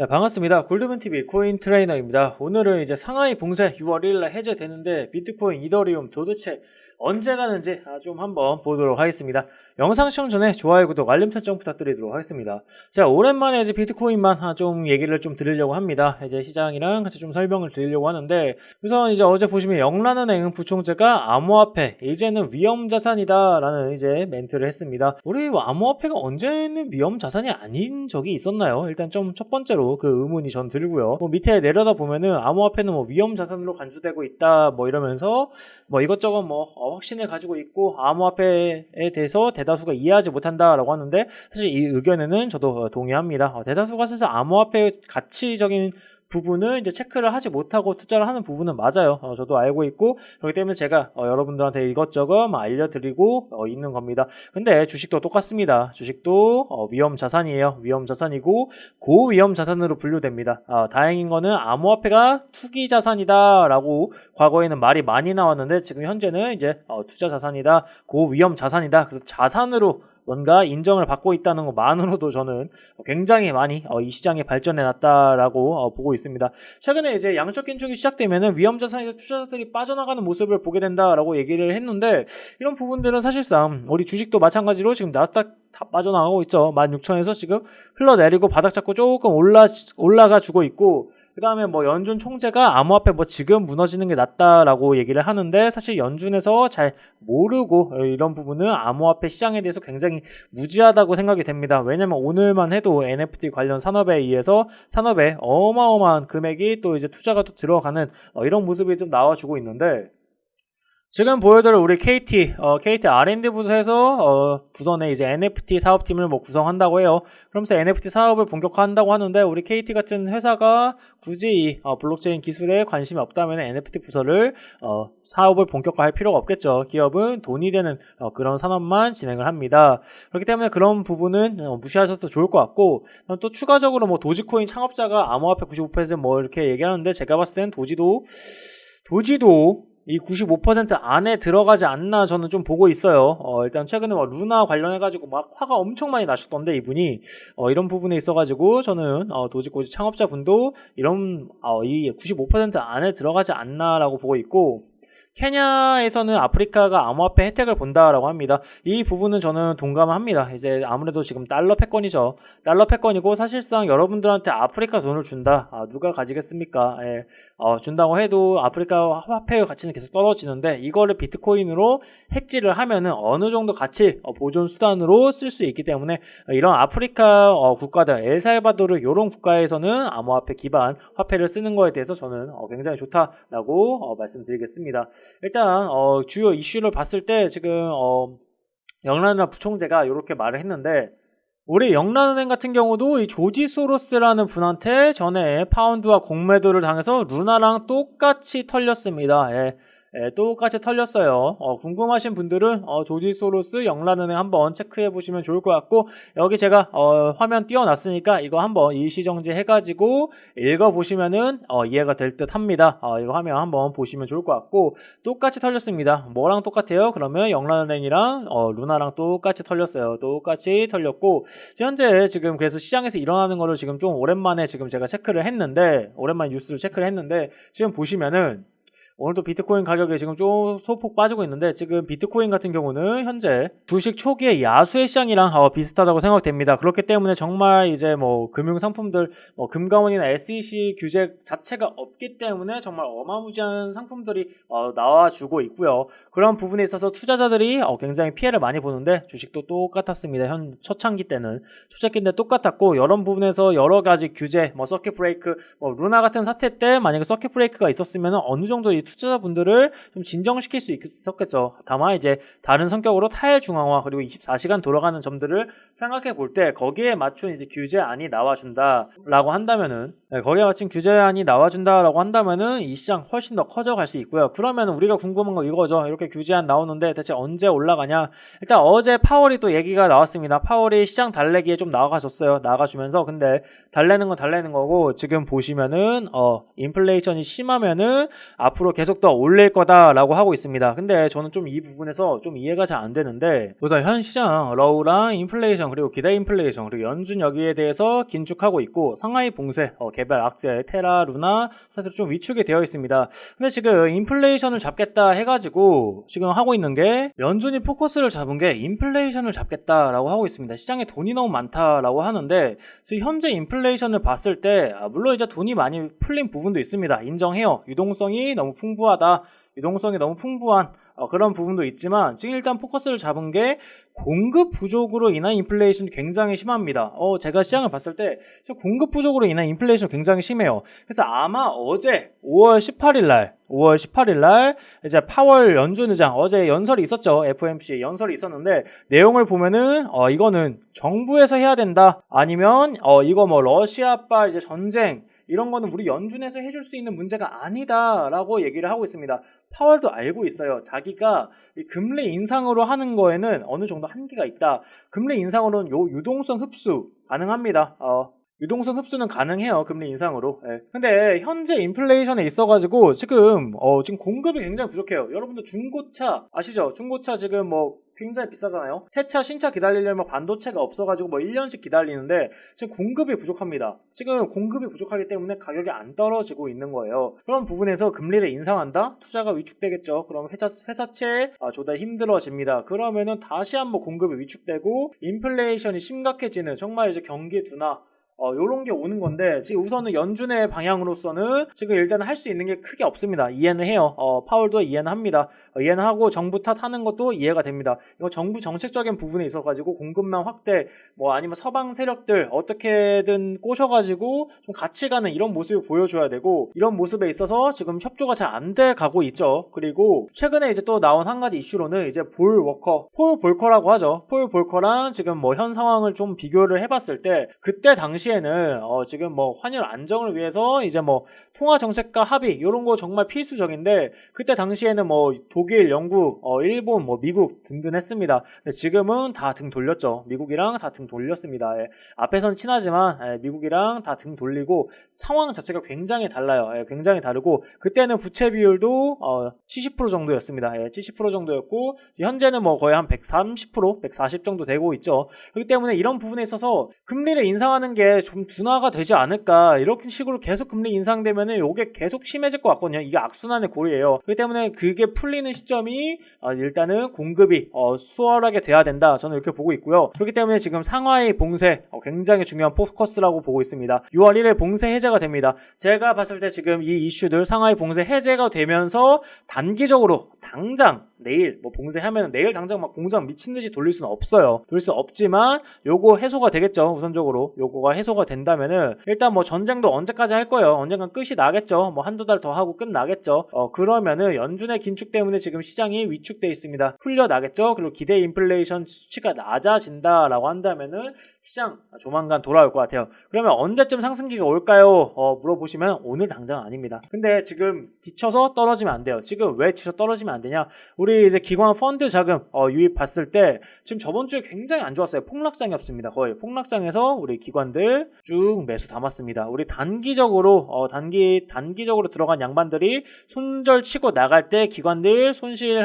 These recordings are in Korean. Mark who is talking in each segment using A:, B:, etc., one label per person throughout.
A: 네, 반갑습니다. 골드문TV 코인 트레이너입니다. 오늘은 이제 상하이 봉쇄 6월 1일날 해제되는데 비트코인, 이더리움 도대체 언제 가는지 아, 좀 한번 보도록 하겠습니다. 영상 시청 전에 좋아요, 구독, 알림 설정 부탁드리도록 하겠습니다. 자, 오랜만에 이제 비트코인만 아, 좀 얘기를 좀 드리려고 합니다. 이제 시장이랑 같이 좀 설명을 드리려고 하는데 우선 이제 어제 보시면 영란은행 부총재가 암호화폐 이제는 위험 자산이다라는 이제 멘트를 했습니다. 우리 뭐 암호화폐가 언제는 위험 자산이 아닌 적이 있었나요? 일단 좀 첫 번째로 그 의문이 전 들고요. 뭐 밑에 내려다 보면은 암호화폐는 뭐 위험 자산으로 간주되고 있다 뭐 이러면서 뭐 이것저것 뭐 어, 확신을 가지고 있고 암호화폐에 대해서 대다수가 이해하지 못한다라고 하는데 사실 이 의견에는 저도 어, 동의합니다. 어, 대다수가 사실 암호화폐의 가치적인 부분은 이제 체크를 하지 못하고 투자를 하는 부분은 맞아요. 어, 저도 알고 있고 그렇기 때문에 제가 어, 여러분들한테 이것저것 막 알려드리고 어, 있는 겁니다. 근데 주식도 똑같습니다. 주식도 어, 위험 자산이에요. 위험 자산이고 고위험 자산으로 분류됩니다. 아, 다행인 거는 암호화폐가 투기 자산이다라고 과거에는 말이 많이 나왔는데 지금 현재는 이제 어, 투자 자산이다, 고위험 자산이다. 그래서 자산으로 뭔가 인정을 받고 있다는 것만으로도 저는 굉장히 많이 어, 이 시장이 발전해 났다라고 어, 보고 있습니다. 최근에 이제 양적 긴축이 시작되면은 위험 자산에서 투자자들이 빠져나가는 모습을 보게 된다라고 얘기를 했는데 이런 부분들은 사실상 우리 주식도 마찬가지로 지금 나스닥 다 빠져나가고 있죠. 16,000에서 지금 흘러내리고 바닥 잡고 조금 올라 올라가 주고 있고 그 다음에 뭐 연준 총재가 암호화폐 뭐 지금 무너지는 게 낫다라고 얘기를 하는데 사실 연준에서 잘 모르고 이런 부분은 암호화폐 시장에 대해서 굉장히 무지하다고 생각이 됩니다. 왜냐면 오늘만 해도 NFT 관련 산업에 의해서 산업에 어마어마한 금액이 또 이제 투자가 또 들어가는 어, 이런 모습이 좀 나와주고 있는데 지금 보여드릴 우리 KT, 어, KT R&D 부서에서 어, 부서 내 이제 NFT 사업팀을 뭐 구성한다고 해요. 그러면서 NFT 사업을 본격화한다고 하는데 우리 KT 같은 회사가 굳이 이 어, 블록체인 기술에 관심이 없다면 NFT 부서를 어, 사업을 본격화할 필요가 없겠죠. 기업은 돈이 되는 어, 그런 산업만 진행을 합니다. 그렇기 때문에 그런 부분은 어, 무시하셔도 좋을 것 같고 또 추가적으로 뭐 도지코인 창업자가 암호화폐 95%뭐 이렇게 얘기하는데 제가 봤을 때는 도지도 도지도 이 95% 안에 들어가지 않나 저는 좀 보고 있어요. 어, 일단 최근에 막 루나 관련해가지고 막 화가 엄청 많이 나셨던데 이분이 어, 이런 부분에 있어가지고 저는 어, 도지코지 창업자분도 이런 어, 이95% 안에 들어가지 않나라고 보고 있고 케냐에서는 아프리카가 암호화폐 혜택을 본다라고 합니다. 이 부분은 저는 동감합니다. 이제 아무래도 지금 달러 패권이죠. 달러 패권이고 사실상 여러분들한테 아프리카 돈을 준다. 아, 누가 가지겠습니까? 예, 어, 준다고 해도 아프리카 화폐의 가치는 계속 떨어지는데 이거를 비트코인으로 핵지를 하면은 어느 정도 가치 어, 보존 수단으로 쓸 수 있기 때문에 이런 아프리카 어, 국가들 엘살바도르 이런 국가에서는 암호화폐 기반 화폐를 쓰는 거에 대해서 저는 어, 굉장히 좋다라고 어, 말씀드리겠습니다. 일단 어, 주요 이슈를 봤을 때 지금 어, 영란나 부총재가 이렇게 말을 했는데 우리 영란은행 같은 경우도 이 조지 소로스라는 분한테 전에 파운드와 공매도를 당해서 루나랑 똑같이 털렸습니다. 예. 예, 똑같이 털렸어요. 어, 궁금하신 분들은 어, 조지 소로스 영란은행 한번 체크해 보시면 좋을 것 같고 여기 제가 어, 화면 띄워놨으니까 이거 한번 일시정지 해가지고 읽어보시면은 어, 이해가 될 듯 합니다. 어, 이거 화면 한번 보시면 좋을 것 같고 똑같이 털렸습니다. 뭐랑 똑같아요? 그러면 영란은행이랑 어, 루나랑 똑같이 털렸어요. 똑같이 털렸고 현재 지금 그래서 시장에서 일어나는 거를 지금 좀 오랜만에 지금 제가 체크를 했는데 오랜만에 뉴스를 체크를 했는데 지금 보시면은 오늘도 비트코인 가격이 지금 좀 소폭 빠지고 있는데 지금 비트코인 같은 경우는 현재 주식 초기의 야수의 시장이랑 어, 비슷하다고 생각됩니다. 그렇기 때문에 정말 이제 뭐 금융 상품들 뭐 금감원이나 SEC 규제 자체가 없기 때문에 정말 어마무지한 상품들이 어, 나와주고 있고요. 그런 부분에 있어서 투자자들이 어, 굉장히 피해를 많이 보는데 주식도 똑같았습니다. 현 초창기 때는 초창기 때 똑같았고 이런 부분에서 여러 가지 규제 뭐 서킷 브레이크 뭐 루나 같은 사태 때 만약에 서킷 브레이크가 있었으면 어느 정도 이 투자자분들을 좀 진정시킬 수 있었겠죠. 다만 이제 다른 성격으로 타일 중앙화 그리고 24시간 돌아가는 점들을 생각해 볼 때 거기에 맞춘 이제 규제안이 나와준다라고 한다면은 네, 거기에 맞춘 규제안이 나와준다라고 한다면은 이 시장 훨씬 더 커져갈 수 있고요. 그러면 우리가 궁금한 거 이거죠. 이렇게 규제안 나오는데 대체 언제 올라가냐? 일단 어제 파월이 또 얘기가 나왔습니다. 파월이 시장 달래기에 좀 나가줬어요. 나가주면서 근데 달래는 건 달래는 거고 지금 보시면은 어 인플레이션이 심하면은 앞으로 계속 더 올릴 거다라고 하고 있습니다. 근데 저는 좀 이 부분에서 좀 이해가 잘 안 되는데 우선 현 시장 러우랑 인플레이션 인플레이션 그리고 기대 인플레이션 그리고 연준 여기에 대해서 긴축하고 있고 상하이 봉쇄 어, 개별 악재 테라 루나 사실 좀 위축이 되어 있습니다. 근데 지금 인플레이션을 잡겠다 해가지고 지금 하고 있는 게 연준이 포커스를 잡은 게 인플레이션을 잡겠다라고 하고 있습니다. 시장에 돈이 너무 많다라고 하는데 지금 현재 인플레이션을 봤을 때 아, 물론 이제 돈이 많이 풀린 부분도 있습니다. 인정해요. 유동성이 너무 풍부하다. 유동성이 너무 풍부한 어, 그런 부분도 있지만 지금 일단 포커스를 잡은 게 공급 부족으로 인한 인플레이션이 굉장히 심합니다. 어, 제가 시장을 봤을 때 공급 부족으로 인한 인플레이션 굉장히 심해요. 그래서 아마 어제 5월 18일 날 5월 18일 날 이제 파월 연준 의장 어제 연설이 있었죠. FOMC 연설이 있었는데 내용을 보면은 어 이거는 정부에서 해야 된다. 아니면 어 이거 뭐 러시아발 이제 전쟁 이런 거는 우리 연준에서 해줄 수 있는 문제가 아니다라고 얘기를 하고 있습니다. 파월도 알고 있어요. 자기가 이 금리 인상으로 하는 거에는 어느 정도 한계가 있다. 금리 인상으로는 요 유동성 흡수 가능합니다. 어, 유동성 흡수는 가능해요. 금리 인상으로. 예. 근데 현재 인플레이션에 있어가지고 지금 어, 지금 공급이 굉장히 부족해요. 여러분들 중고차 아시죠? 중고차 지금 뭐 굉장히 비싸잖아요. 새 차, 신차 기다리려면 반도체가 없어가지고 뭐 1년씩 기다리는데 지금 공급이 부족합니다. 지금 공급이 부족하기 때문에 가격이 안 떨어지고 있는 거예요. 그런 부분에서 금리를 인상한다? 투자가 위축되겠죠. 그럼 회사, 회사채 아, 조달 힘들어집니다. 그러면은 다시 한번 공급이 위축되고 인플레이션이 심각해지는 정말 이제 경기 둔화 어, 요런 게 오는 건데, 지금 우선은 연준의 방향으로서는 지금 일단 할 수 있는 게 크게 없습니다. 이해는 해요. 어, 파월도 이해는 합니다. 어, 이해는 하고 정부 탓하는 것도 이해가 됩니다. 이거 정부 정책적인 부분에 있어 가지고 공급망 확대, 뭐 아니면 서방 세력들 어떻게든 꼬셔가지고 좀 같이 가는 이런 모습을 보여줘야 되고, 이런 모습에 있어서 지금 협조가 잘 안 돼 가고 있죠. 그리고 최근에 이제 또 나온 한 가지 이슈로는 이제 볼 워커, 폴 볼커라고 하죠. 폴 볼커랑 지금 뭐 현 상황을 좀 비교를 해봤을 때, 그때 당시 당 시에는 어 지금 뭐 환율 안정을 위해서 이제 뭐 통화 정책과 합의 이런 거 정말 필수적인데 그때 당시에는 뭐 독일, 영국, 어 일본, 뭐 미국 든든했습니다. 근데 지금은 다 등 돌렸죠. 미국이랑 다 등 돌렸습니다. 예. 앞에선 친하지만 예, 미국이랑 다 등 돌리고 상황 자체가 굉장히 달라요. 예, 굉장히 다르고 그때는 부채 비율도 어, 70% 정도였습니다. 예, 70% 정도였고 현재는 뭐 거의 한 130%, 140 정도 되고 있죠. 그렇기 때문에 이런 부분에 있어서 금리를 인상하는 게좀 둔화가 되지 않을까 이렇게 식으로 계속 금리 인상되면은 이게 계속 심해질 것 같거든요. 이게 악순환의 고리예요. 그렇기 때문에 그게 풀리는 시점이 어, 일단은 공급이 어, 수월하게 돼야 된다. 저는 이렇게 보고 있고요. 그렇기 때문에 지금 상하이 봉쇄 어, 굉장히 중요한 포커스라고 보고 있습니다. 6월 1일 봉쇄 해제가 됩니다. 제가 봤을 때 지금 이 이슈들 상하이 봉쇄 해제가 되면서 단기적으로 당장 내일 뭐 봉쇄하면 내일 당장 막 공장 미친 듯이 돌릴 수는 없어요. 돌릴 수 없지만 요거 해소가 되겠죠. 우선적으로 요거가 해소가 된다면은 일단 뭐 전쟁도 언제까지 할 거예요. 언젠간 끝이 나겠죠. 뭐 한두 달 더 하고 끝나겠죠. 어 그러면은 연준의 긴축 때문에 지금 시장이 위축돼 있습니다. 풀려 나겠죠. 그리고 기대 인플레이션 수치가 낮아진다라고 한다면은 시장 조만간 돌아올 것 같아요. 그러면 언제쯤 상승기가 올까요? 어 물어보시면 오늘 당장 아닙니다. 근데 지금 뒤쳐서 떨어지면 안 돼요. 지금 왜 뒤쳐 떨어지면 안 되냐? 우리 이제 기관 펀드 자금 어, 유입 봤을 때 지금 저번 주에 굉장히 안 좋았어요. 폭락장이었습니다. 거의 폭락장에서 우리 기관들 쭉 매수 담았습니다. 우리 단기적으로 어, 단기 단기적으로 들어간 양반들이 손절 치고 나갈 때 기관들 손실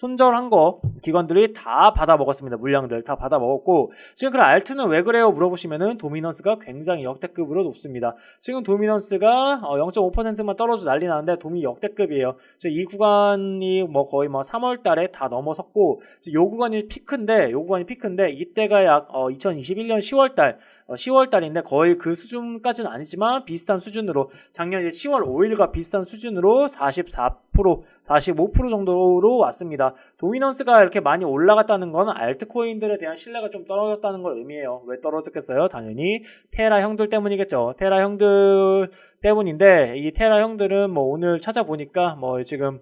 A: 손절한 거 기관들이 다 받아 먹었습니다. 물량들 다 받아 먹었고 지금 그 알트는 왜 그래요? 물어보시면은 도미넌스가 굉장히 역대급으로 높습니다. 지금 도미넌스가 0.5%만 떨어져 난리 나는데 도미 역대급이에요. 이 구간이 뭐 거의 뭐 3월 달에 다 넘어섰고 요 구간이 피크인데 요 구간이 피크인데 이때가 약 2021년 10월 달 10월 달인데 거의 그 수준까지는 아니지만 비슷한 수준으로 작년 10월 5일과 비슷한 수준으로 44% 45% 정도로 왔습니다. 도미넌스가 이렇게 많이 올라갔다는 건 알트코인들에 대한 신뢰가 좀 떨어졌다는 걸 의미해요. 왜 떨어졌겠어요? 당연히 테라 형들 때문이겠죠. 테라 형들 때문인데 이 테라 형들은 뭐 오늘 찾아보니까 뭐 지금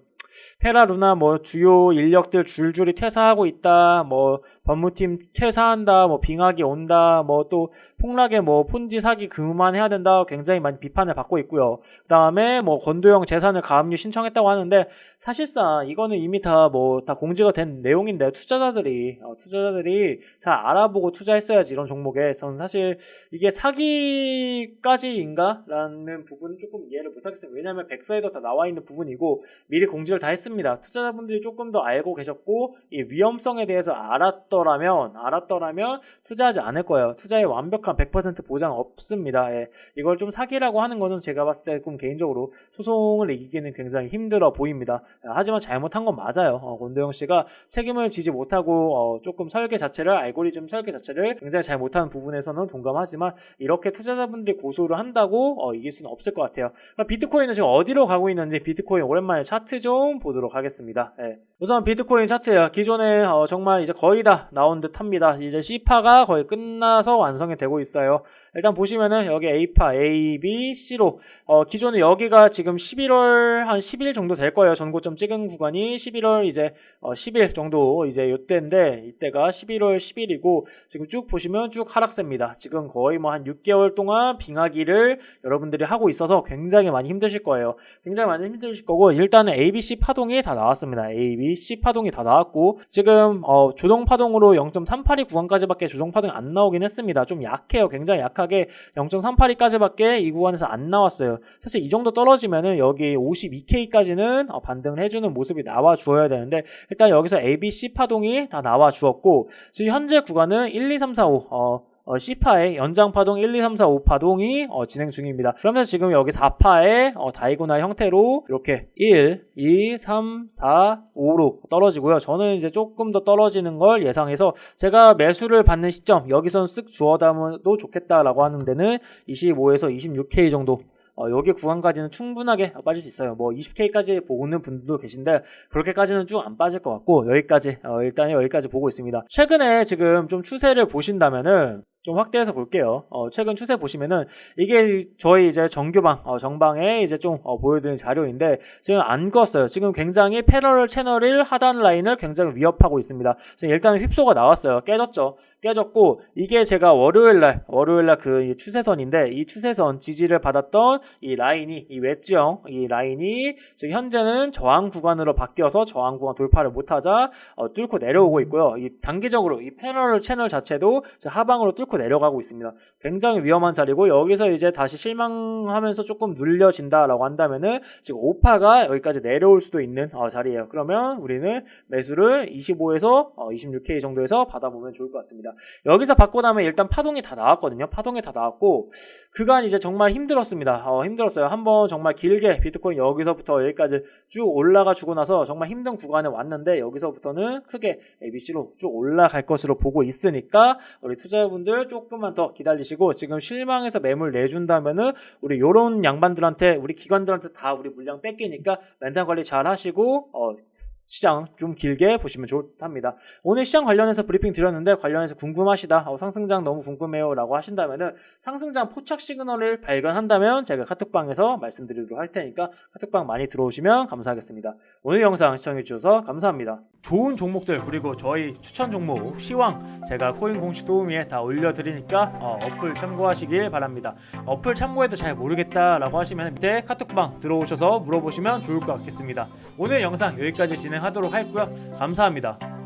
A: 테라 루나 뭐 주요 인력들 줄줄이 퇴사하고 있다. 뭐 법무팀 퇴사한다. 뭐 빙하기 온다. 뭐 또 폭락에 뭐 폰지 사기 그만해야 된다. 굉장히 많이 비판을 받고 있고요. 그다음에 뭐 권도영 재산을 가압류 신청했다고 하는데 사실상 이거는 이미 다 뭐다 뭐 공지가 된 내용인데 투자자들이 어, 투자자들이 잘 알아보고 투자했어야지 이런 종목에 저는 사실 이게 사기까지인가라는 부분은 조금 이해를 못하겠어요. 왜냐하면 백서에도 다 나와 있는 부분이고 미리 공지를 다 했습니다. 투자자분들이 조금 더 알고 계셨고 이 위험성에 대해서 알았던 알았더라면 알았더라면 투자하지 않을 거예요. 투자의 완벽한 100% 보장 없습니다. 예. 이걸 좀 사기라고 하는 거는 제가 봤을 때 좀 개인적으로 소송을 이기기는 굉장히 힘들어 보입니다. 예, 하지만 잘못한 건 맞아요. 어, 권도영 씨가 책임을 지지 못하고 어, 조금 설계 자체를 알고리즘 설계 자체를 굉장히 잘 못하는 부분에서는 동감하지만 이렇게 투자자분들이 고소를 한다고 어, 이길 수는 없을 것 같아요. 비트코인은 지금 어디로 가고 있는지 비트코인 오랜만에 차트 좀 보도록 하겠습니다. 예. 우선 비트코인 차트예요. 기존에 어, 정말 이제 거의 다 나온 듯 합니다. 이제 C파가 거의 끝나서 완성이 되고 있어요. 일단 보시면은 여기 A파 A, B, C로 어, 기존에 여기가 지금 11월 한 10일 정도 될 거예요. 전고점 찍은 구간이 11월 이제 어, 10일 정도 이제 이때인데 이때가 11월 10일이고 지금 쭉 보시면 쭉 하락세입니다. 지금 거의 뭐 한 6개월 동안 빙하기를 여러분들이 하고 있어서 굉장히 많이 힘드실 거예요. 굉장히 많이 힘드실 거고 일단은 A, B, C 파동이 다 나왔습니다. A, B, C 파동이 다 나왔고 지금 어, 조정 파동으로 0.382 구간까지밖에 조정 파동이 안 나오긴 했습니다. 좀 약해요. 굉장히 약 하게 0.382까지밖에 이 구간에서 안 나왔어요. 사실 이 정도 떨어지면은 여기 52K까지는 어, 반등을 해주는 모습이 나와 주어야 되는데 일단 여기서 A, B, C 파동이 다 나와 주었고 지금 현재 구간은 1, 2, 3, 4, 5 어, 어, C파의 연장 파동 1, 2, 3, 4, 5 파동이 어, 진행 중입니다. 그러면서 지금 여기 4파의 어, 다이고날 형태로 이렇게 1, 2, 3, 4, 5로 떨어지고요. 저는 이제 조금 더 떨어지는 걸 예상해서 제가 매수를 받는 시점 여기선 쓱 주워 담아도 좋겠다라고 하는 데는 25에서 26K 정도 어, 여기 구간까지는 충분하게 빠질 수 있어요. 뭐 20K까지 보는 분들도 계신데 그렇게까지는 쭉 안 빠질 것 같고 여기까지 어, 일단 여기까지 보고 있습니다. 최근에 지금 좀 추세를 보신다면은 좀 확대해서 볼게요. 어, 최근 추세 보시면은 이게 저희 이제 정규방 어, 정방에 이제 좀 어, 보여드리는 자료인데 지금 안 껐어요. 지금 굉장히 패러럴 채널을 하단 라인을 굉장히 위협하고 있습니다. 지금 일단 휩소가 나왔어요. 깨졌죠. 깨졌고 이게 제가 월요일날 월요일날 그 추세선인데 이 추세선 지지를 받았던 이 라인이 이 웨지형 이 라인이 지금 현재는 저항 구간으로 바뀌어서 저항 구간 돌파를 못하자 어, 뚫고 내려오고 있고요. 이 단기적으로 이 패널 채널 자체도 하방으로 뚫고 내려가고 있습니다. 굉장히 위험한 자리고 여기서 이제 다시 실망하면서 조금 눌려진다라고 한다면은 지금 5파가 여기까지 내려올 수도 있는 어, 자리예요. 그러면 우리는 매수를 25에서 26K 정도에서 받아보면 좋을 것 같습니다. 여기서 받고 나면 일단 파동이 다 나왔거든요. 파동이 다 나왔고 그간 이제 정말 힘들었습니다. 어, 힘들었어요. 한번 정말 길게 비트코인 여기서부터 여기까지 쭉 올라가 주고 나서 정말 힘든 구간에 왔는데 여기서부터는 크게 ABC로 쭉 올라갈 것으로 보고 있으니까 우리 투자자분들 조금만 더 기다리시고 지금 실망해서 매물 내준다면은 우리 요런 양반들한테 우리 기관들한테 다 우리 물량 뺏기니까 멘탈 관리 잘 하시고 어, 시장 좀 길게 보시면 좋답니다. 오늘 시장 관련해서 브리핑 드렸는데 관련해서 궁금하시다, 어, 상승장 너무 궁금해요 라고 하신다면은 상승장 포착 시그널을 발견한다면 제가 카톡방에서 말씀드리도록 할 테니까 카톡방 많이 들어오시면 감사하겠습니다. 오늘 영상 시청해 주셔서 감사합니다. 좋은 종목들 그리고 저희 추천 종목 시황 제가 코인 공식 도우미에 다 올려드리니까 어, 어플 참고하시길 바랍니다. 어플 참고해도 잘 모르겠다라고 하시면 밑에 카톡방 들어오셔서 물어보시면 좋을 것 같겠습니다. 오늘 영상 여기까지 진행 하도록 하고요. 감사합니다.